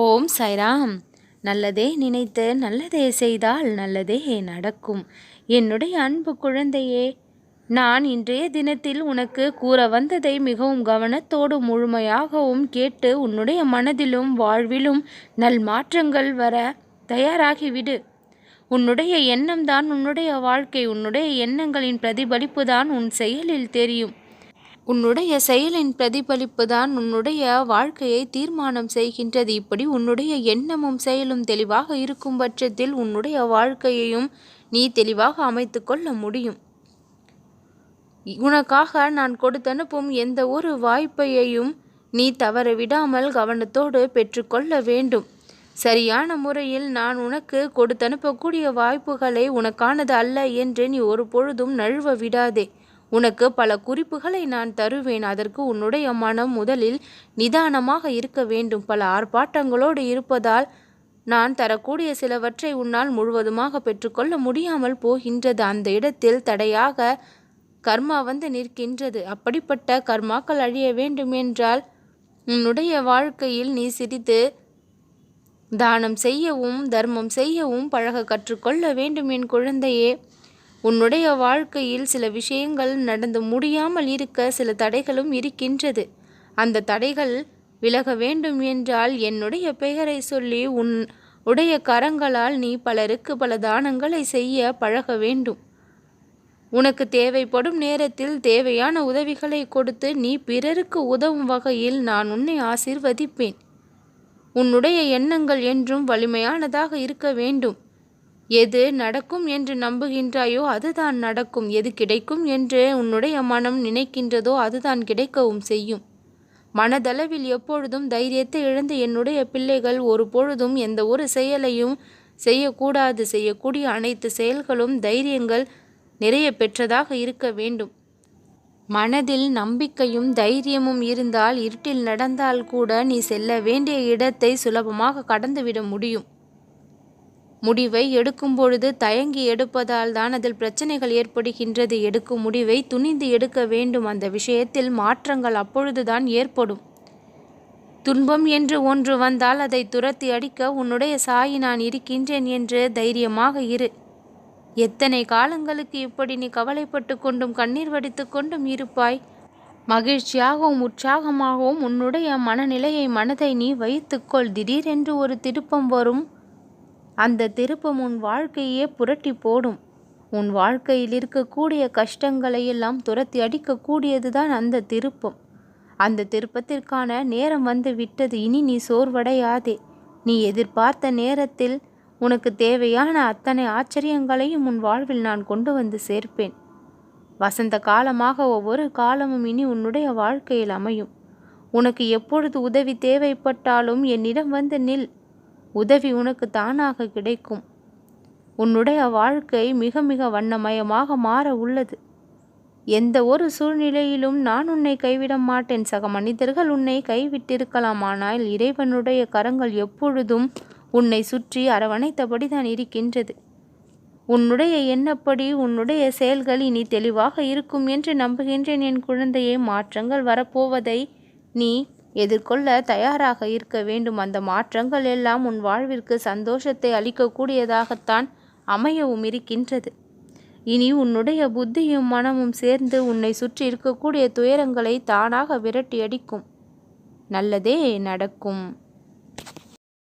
ஓம் சைராம். நல்லதே நினைத்து நல்லதே செய்தால் நல்லதே நடக்கும். என்னுடைய அன்பு குழந்தையே நான் இன்றைய தினத்தில் உனக்கு கூற வந்ததை மிகவும் கவனத்தோடு முழுமையாகவும் கேட்டு உன்னுடைய மனதிலும் வாழ்விலும் நல் மாற்றங்கள் வர தயாராகிவிடு. உன்னுடைய எண்ணம்தான் உன்னுடைய வாழ்க்கை உன்னுடைய எண்ணங்களின் பிரதிபலிப்பு தான் உன் செயலில் தெரியும். உன்னுடைய செயலின் பிரதிபலிப்பு தான் உன்னுடைய வாழ்க்கையை தீர்மானம் செய்கின்றது. இப்படி உன்னுடைய எண்ணமும் செயலும் தெளிவாக இருக்கும் பட்சத்தில் உன்னுடைய வாழ்க்கையையும் நீ தெளிவாக அமைத்து கொள்ள முடியும். உனக்காக நான் கொடுத்தனுப்பும் எந்த ஒரு வாய்ப்பையையும் நீ தவற விடாமல் கவனத்தோடு பெற்றுக்கொள்ள வேண்டும். சரியான முறையில் நான் உனக்கு கொடுத்தனுப்பக்கூடிய வாய்ப்புகளை உனக்கானது அல்ல என்று நீ ஒரு பொழுதும் நழுவ விடாதே. உனக்கு பல குறிப்புகளை நான் தருவேன். அதற்கு உன்னுடைய மனம் முதலில் நிதானமாக இருக்க வேண்டும். பல ஆர்ப்பாட்டங்களோடு இருப்பதால் நான் தரக்கூடிய சிலவற்றை உன்னால் முழுவதுமாக பெற்றுக்கொள்ள முடியாமல் போகின்றது. அந்த இடத்தில் தடையாக கர்மா வந்து நிற்கின்றது. அப்படிப்பட்ட கர்மாக்கள் அழிய வேண்டும் என்றால் உன்னுடைய வாழ்க்கையில் நீ சிரித்து தானம் செய்யவும் தர்மம் செய்யவும் பழக கற்றுக்கொள்ள வேண்டும் என் குழந்தையே. உன்னுடைய வாழ்க்கையில் சில விஷயங்கள் நடந்து முடியாமல் இருக்க சில தடைகளும் இருக்கின்றது. அந்த தடைகள் விலக வேண்டும் என்றால் என்னுடைய பெயரை சொல்லி உன் உடைய கரங்களால் நீ பலருக்கு பல தானங்களை செய்ய பழக வேண்டும். உனக்கு தேவைப்படும் நேரத்தில் தேவையான உதவிகளை கொடுத்து நீ பிறருக்கு உதவும் வகையில் நான் உன்னை ஆசிர்வதிப்பேன். உன்னுடைய எண்ணங்கள் என்றும் வலிமையானதாக இருக்க வேண்டும். எது நடக்கும் என்று நம்புகின்றாயோ அதுதான் நடக்கும். எது கிடைக்கும் என்று உன்னுடைய மனம் நினைக்கின்றதோ அதுதான் கிடைக்கவும் செய்யும். மனதளவில் எப்பொழுதும் தைரியத்தை இழந்த என்னுடைய பிள்ளைகள் ஒரு பொழுதும் எந்த ஒரு செயலையும் செய்யக்கூடாது. செய்யக்கூடிய அனைத்து செயல்களும் தைரியங்கள் நிறைய பெற்றதாக இருக்க வேண்டும். மனதில் நம்பிக்கையும் தைரியமும் இருந்தால் இருட்டில் நடந்தால் கூட நீ செல்ல வேண்டிய இடத்தை சுலபமாக கடந்துவிட முடியும். முடிவை எடுக்கும் பொழுது தயங்கி எடுப்பதால் தான் அதில் பிரச்சனைகள் ஏற்படுகின்றது. எடுக்கும் முடிவை துணிந்து எடுக்க வேண்டும். அந்த விஷயத்தில் மாற்றங்கள் அப்பொழுதுதான் ஏற்படும். துன்பம் என்று ஒன்று வந்தால் அதை துரத்தி அடிக்க உன்னுடைய சாயி நான் இருக்கின்றேன் என்று தைரியமாக இரு. எத்தனை காலங்களுக்கு இப்படி நீ கவலைப்பட்டு கொண்டும் கண்ணீர் வடித்து கொண்டும் இருப்பாய்? மகிழ்ச்சியாகவும் உற்சாகமாகவும் உன்னுடைய மனநிலையை மனதை நீ வைத்துக்கொள் திடீரென்று ஒரு திருப்பம் வரும். அந்த திருப்பம் உன் வாழ்க்கையே புரட்டி போடும். உன் வாழ்க்கையில் இருக்கக்கூடிய கஷ்டங்களை எல்லாம் துரத்தி அடிக்கக்கூடியது தான் அந்த திருப்பம். அந்த திருப்பத்திற்கான நேரம் வந்து விட்டது இனி நீ சோர்வடையாதே. நீ எதிர்பார்த்த நேரத்தில் உனக்கு தேவையான அத்தனை ஆச்சரியங்களையும் உன் வாழ்வில் நான் கொண்டு வந்து சேர்ப்பேன். வசந்த காலமாக ஒவ்வொரு காலமும் இனி உன்னுடைய வாழ்க்கையில் அமையும். உனக்கு எப்பொழுது உதவி தேவைப்பட்டாலும் என்னிடம் வந்து நில். உதவி உனக்கு தானாக கிடைக்கும். உன்னுடைய வாழ்க்கை மிக மிக வண்ணமயமாக மாற உள்ளது. எந்த ஒரு சூழ்நிலையிலும் நான் உன்னை கைவிட மாட்டேன். சக மனிதர்கள் உன்னை கைவிட்டிருக்கலாம் ஆனால் இறைவனுடைய கரங்கள் எப்பொழுதும் உன்னை சுற்றி அரவணைத்தபடி தான் இருக்கின்றது. உன்னுடைய எண்ணப்படி உன்னுடைய செயல்கள் இனி தெளிவாக இருக்கும் என்று நம்புகின்றேன். என் குழந்தையை மாற்றங்கள் வரப்போவதை நீ எதிர்கொள்ள தயாராக இருக்க வேண்டும். அந்த மாற்றங்கள் எல்லாம் உன் வாழ்விற்கு சந்தோஷத்தை அளிக்கக்கூடியதாகத்தான் அமையவும் இருக்கின்றது. இனி உன்னுடைய புத்தியும் மனமும் சேர்ந்து உன்னை சுற்றி இருக்கக்கூடிய துயரங்களை தானாக விரட்டி அடிக்கும். நல்லதே நடக்கும்.